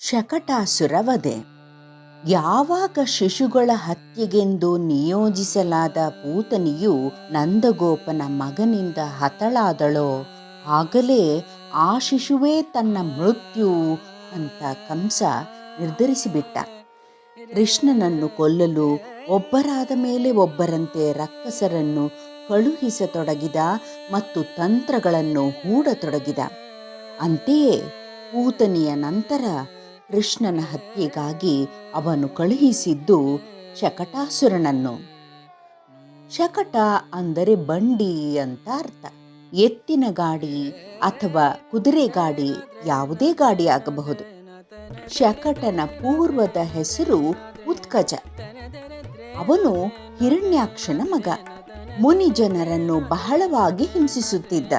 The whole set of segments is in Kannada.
ಶಕಟಾಸುರ ವಧೆ ಯಾವಾಗ ಶಿಶುಗಳ ಹತ್ಯೆಗೆಂದು ನಿಯೋಜಿಸಲಾದ ಪೂತನಿಯು ನಂದಗೋಪನ ಮಗನಿಂದ ಹತಳಾದಳೋ, ಆಗಲೇ ಆ ಶಿಶುವೇ ತನ್ನ ಮೃತ್ಯು ಅಂತ ಕಂಸ ನಿರ್ಧರಿಸಿಬಿಟ್ಟ. ಕೃಷ್ಣನನ್ನು ಕೊಲ್ಲಲು ಒಬ್ಬರಾದ ಮೇಲೆ ಒಬ್ಬರಂತೆ ರಕ್ಕಸರನ್ನು ಕಳುಹಿಸತೊಡಗಿದ ಮತ್ತು ತಂತ್ರಗಳನ್ನು ಹೂಡತೊಡಗಿದ. ಅಂತೆಯೇ ಪೂತನಿಯ ನಂತರ ಕೃಷ್ಣನ ಹತ್ಯೆಗಾಗಿ ಅವನು ಕಳುಹಿಸಿದ್ದು ಶಕಟಾಸುರನನ್ನು. ಶಕಟ ಅಂದರೆ ಬಂಡಿ ಅಂತ ಅರ್ಥ. ಎತ್ತಿನ ಗಾಡಿ ಅಥವಾ ಕುದುರೆ ಗಾಡಿ ಯಾವುದೇ ಗಾಡಿ ಆಗಬಹುದು. ಶಕಟನ ಪೂರ್ವದ ಹೆಸರು ಉತ್ಕಜ. ಅವನು ಹಿರಣ್ಯಾಕ್ಷನ ಮಗ. ಮುನಿ ಜನರನ್ನು ಬಹಳವಾಗಿ ಹಿಂಸಿಸುತ್ತಿದ್ದ.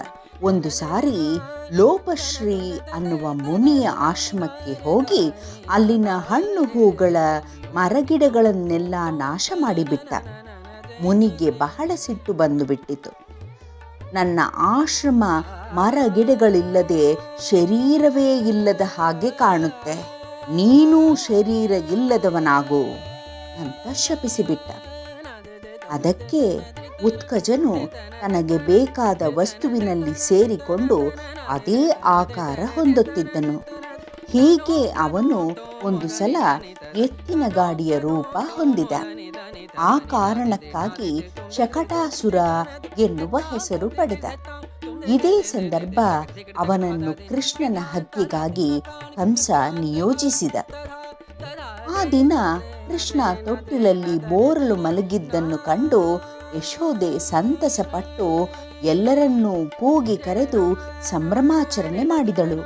ಒಂದು ಸಾರಿ ಲೋಪಶ್ರೀ ಅನ್ನುವ ಮುನಿಯ ಆಶ್ರಮಕ್ಕೆ ಹೋಗಿ ಅಲ್ಲಿನ ಹಣ್ಣು ಹೂಗಳ ಮರಗಿಡಗಳನ್ನೆಲ್ಲ ನಾಶ ಮಾಡಿಬಿಟ್ಟ. ಮುನಿಗೆ ಬಹಳ ಸಿಟ್ಟು ಬಂದು ಬಿಟ್ಟಿತು. ನನ್ನ ಆಶ್ರಮ ಮರ ಗಿಡಗಳಿಲ್ಲದೆ ಶರೀರವೇ ಇಲ್ಲದ ಹಾಗೆ ಕಾಣುತ್ತೆ. ನೀನೂ ಶರೀರ ಇಲ್ಲದವನಾಗು ಅಂತ ಶಪಿಸಿಬಿಟ್ಟ. ಅದಕ್ಕೆ ಉತ್ಕಜನು ತನಗೆ ಬೇಕಾದ ವಸ್ತುವಿನಲ್ಲಿ ಸೇರಿಕೊಂಡು ಅದೇ ಆಕಾರ ಹೊಂದುತ್ತಿದ್ದನು. ಹೀಗೆ ಅವನು ಒಂದು ಸಲ ಎತ್ತಿನ ಗಾಡಿಯ ರೂಪ ಹೊಂದಿದ. ಆ ಕಾರಣಕ್ಕಾಗಿ ಶಕಟಾಸುರ ಎನ್ನುವ ಹೆಸರು ಪಡೆದ. ಇದೇ ಸಂದರ್ಭ ಅವನನ್ನು ಕೃಷ್ಣನ ಹತ್ಯೆಗಾಗಿ ಹಂಸ ನಿಯೋಜಿಸಿದ. ಆ ದಿನ ಕೃಷ್ಣ ತೊಟ್ಟಿಲಲ್ಲಿ ಬೋರಲು ಮಲಗಿದ್ದನ್ನು ಕಂಡು ಯಶೋದೆ ಸಂತಸಪಟ್ಟು ಎಲ್ಲರನ್ನೂ ಕೂಗಿ ಕರೆದು ಸಂಭ್ರಮಾಚರಣೆ ಮಾಡಿದಳು.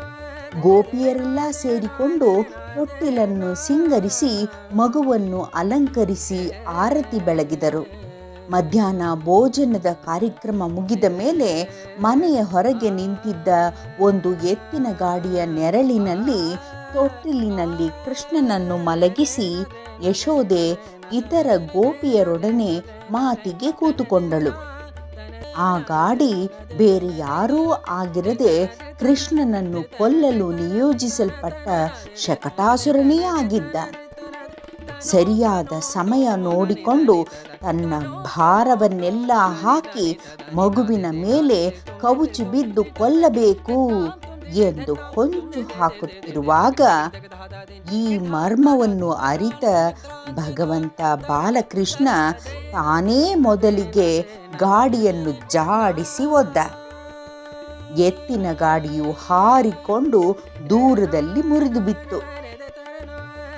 ಗೋಪಿಯರೆಲ್ಲ ಸೇರಿಕೊಂಡು ತೊಟ್ಟಿಲನ್ನು ಸಿಂಗರಿಸಿ ಮಗುವನ್ನು ಅಲಂಕರಿಸಿ ಆರತಿ ಬೆಳಗಿದರು. ಮಧ್ಯಾಹ್ನ ಭೋಜನದ ಕಾರ್ಯಕ್ರಮ ಮುಗಿದ ಮೇಲೆ ಮನೆಯ ಹೊರಗೆ ನಿಂತಿದ್ದ ಒಂದು ಎತ್ತಿನ ಗಾಡಿಯ ನೆರಳಿನಲ್ಲಿ ತೊಟ್ಟಿಲಿನಲ್ಲಿ ಕೃಷ್ಣನನ್ನು ಮಲಗಿಸಿ ಯಶೋದೆ ಇತರ ಗೋಪಿಯರೊಡನೆ ಮಾತಿಗೆ ಕೂತುಕೊಂಡಳು. ಆ ಗಾಡಿ ಬೇರೆ ಯಾರೂ ಆಗಿರದೆ ಕೃಷ್ಣನನ್ನು ಕೊಲ್ಲಲು ನಿಯೋಜಿಸಲ್ಪಟ್ಟ ಶಕಟಾಸುರನೇ ಆಗಿದ್ದ. ಸರಿಯಾದ ಸಮಯ ನೋಡಿಕೊಂಡು ತನ್ನ ಭಾರವನ್ನೆಲ್ಲ ಹಾಕಿ ಮಗುವಿನ ಮೇಲೆ ಕವುಚಿ ಬಿದ್ದು ಕೊಲ್ಲಬೇಕು ಎಂದು ಹೊಂಚು ಹಾಕುತ್ತಿರುವಾಗ ಈ ಮರ್ಮವನ್ನು ಅರಿತ ಭಗವಂತ ಬಾಲಕೃಷ್ಣ ತಾನೇ ಮೊದಲಿಗೆ ಗಾಡಿಯನ್ನು ಜಾಡಿಸಿ ಒದ್ದ. ಎತ್ತಿನ ಗಾಡಿಯು ಹಾರಿಕೊಂಡು ದೂರದಲ್ಲಿ ಮುರಿದು ಬಿತ್ತು.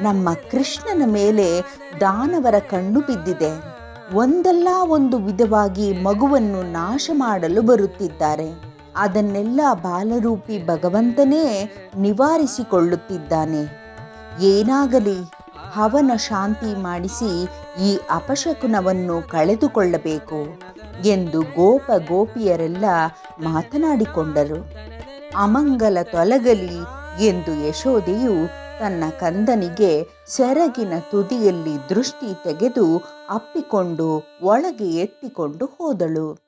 ನಮ್ಮ ಕೃಷ್ಣನ ಮೇಲೆ ದಾನವರ ಕಣ್ಣು ಬಿದ್ದಿದೆ. ಒಂದಲ್ಲ ಒಂದು ವಿಧವಾಗಿ ಮಗುವನ್ನು ನಾಶ ಮಾಡಲು ಬರುತ್ತಿದ್ದಾರೆ. ಅದನ್ನೆಲ್ಲ ಬಾಲರೂಪಿ ಭಗವಂತನೇ ನಿವಾರಿಸಿಕೊಳ್ಳುತ್ತಿದ್ದಾನೆ. ಏನಾಗಲಿ, ಹವನ ಶಾಂತಿ ಮಾಡಿಸಿ ಈ ಅಪಶಕುನವನ್ನು ಕಳೆದುಕೊಳ್ಳಬೇಕು ಎಂದು ಗೋಪ ಗೋಪಿಯರೆಲ್ಲ ಮಾತನಾಡಿಕೊಂಡರು. ಅಮಂಗಲ ತೊಲಗಲಿ ಎಂದು ಯಶೋದೆಯು ತನ್ನ ಕಂದನಿಗೆ ಸೆರಗಿನ ತುದಿಯಲ್ಲಿ ದೃಷ್ಟಿ ತೆಗೆದು ಅಪ್ಪಿಕೊಂಡು ಒಳಗೆ ಎತ್ತಿಕೊಂಡು ಹೋದಳು.